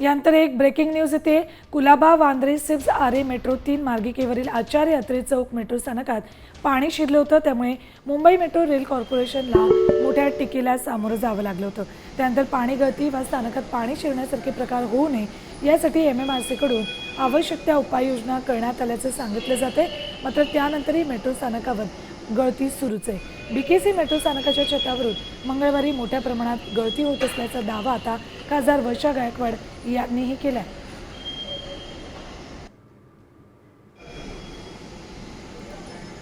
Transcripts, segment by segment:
यानंतर एक breaking news येते. कुलाबा वांद्रे सिप्स आरे मेट्रो तीन मार्गिकेवरील आचार्य यात्रे चौक मेट्रो स्थानकात पाणी शिरलं होतं. त्यामुळे मुंबई मेट्रो रेल कॉर्पोरेशनला मोठ्या टिकेला सामोरं जावं लागलं होतं. त्यानंतर पाणी गळती व स्थानकात पाणी शिरण्यासारखे प्रकार होऊ नये यासाठी एम एम आर सीकडून आवश्यक त्या उपाययोजना करण्यात आल्याचं सांगितलं जाते मात्र त्यानंतरही मेट्रो स्थानकावर गळती सुरूच आहे. बी केसी मेट्रो स्थानकाच्या छतावरून मंगळवारी मोठ्या प्रमाणात गळती होत असल्याचा दावा आता खासदार वर्षा गायकवाड यांनीही केला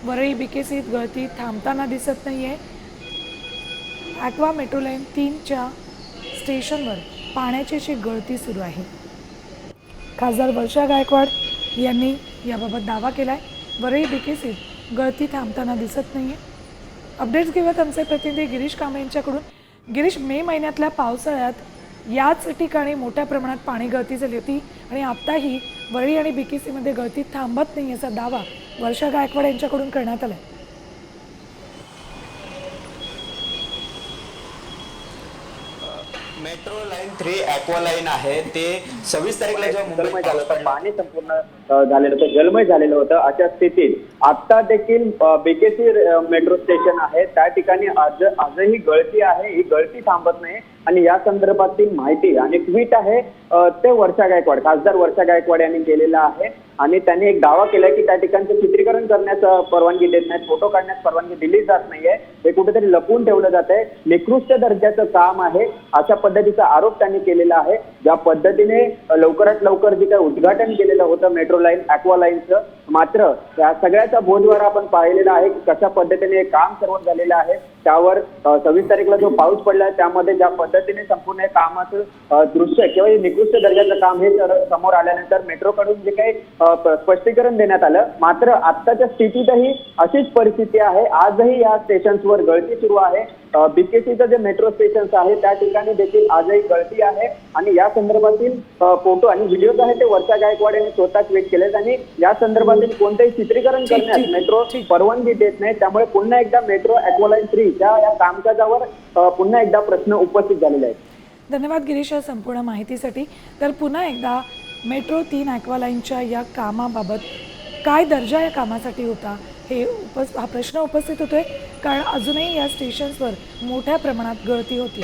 वरळी बीकेसीत गळती थांबताना दिसत नाहीये. ॲक्वा मेट्रो लाईन तीनच्या स्टेशनवर पाण्याची अशी गळती सुरू आहे. खासदार वर्षा गायकवाड यांनी याबाबत दावा केलाय. वरळी बीकेसीत गळती थांबताना दिसत नाही आहे अपडेट्स घेऊयात आमचे प्रतिनिधी गिरीश कांबळे यांच्याकडून. गिरीश मे महिन्यातल्या पावसाळ्यात याच ठिकाणी मोठ्या प्रमाणात पाणी गळती झाली होती आणि आत्ताही वरळी आणि बीकेसीमध्ये गळती थांबत नाही असा दावा वर्षा गायकवाड यांच्याकडून करण्यात आला आहे metro line three aqua line आहे. ते सव्वीस तारीखला जेव्हा जलमय मुंबईत झालं पाऊस होतं पडला. पाणी संपूर्ण अ, झालेलं होतं जलमय झालेलं होतं अशा स्थितीत. आता देखील बेकेसी मेट्रो स्टेशन आहे. त्या ठिकाणी आज आजही गळती आहे. ही गळती थांबत नाही. आणि या संदर्भातील माहिती आणि ट्विट आहे अ, ते वर्षा गायकवाड खासदार वर्षा गायकवाड यांनी केलेलं आहे. आणि त्यांनी एक दावा केला की त्या ठिकाणचं चित्रीकरण करण्यास परवानगी देत नाहीत फोटो काढण्यास परवानगी दिली जात नाहीये. हे कुठेतरी लपवून ठेवलं जात आहे निकृष्ट दर्जाचं काम आहे अशा पद्धतीचा आरोप त्यांनी केलेला आहे. ज्या पद्धतीने लवकरात लवकर जे काही उद्घाटन केलेलं होतं मेट्रो लाईन ॲक्वा लाईनचं मात्र या सगळ्याचा बोधवर आपण पाहिलेला आहे की कशा पद्धतीने हे काम सर्व झालेलं आहे. त्यावर सव्वीस तारीखला जो पाऊस पडला त्यामध्ये ज्या पद्धतीने संपूर्ण हे कामाचं दृश्य किंवा निकृष्ट दर्जाचं काम हे समोर आल्यानंतर मेट्रोकडून जे काही स्पष्टीकरण देण्यात आलं. मात्र आत्ताच्या स्थितीतही अशीच परिस्थिती आहे. आजही या स्टेशन्सवर गळती सुरू आहे. बीकेसीचं जे मेट्रो स्टेशन्स आहे त्या ठिकाणी देखील आजही गळती आहे. आणि या संदर्भातील फोटो आणि व्हिडिओज आहे ते वर्षा गायकवाड यांनी स्वतः ट्विट केलेत. आणि या संदर्भातील कोणतेही चित्रीकरण करण्यास मेट्रो. परवानगी देत नाही. त्यामुळे पुन्हा एकदा मेट्रो ॲक्वालाईन थ्री या कामकाजावर पुन्हा एकदा प्रश्न उपस्थित झालेले आहेत. धन्यवाद गिरीश या संपूर्ण माहितीसाठी. तर पुन्हा एकदा मेट्रो तीन ॲक्वालाईनच्या या कामाबाबत काय दर्जा या कामासाठी होता हे उपस हा प्रश्न उपस्थित होतोय. कारण अजूनही या स्टेशन्सवर मोठ्या प्रमाणात गळती होती.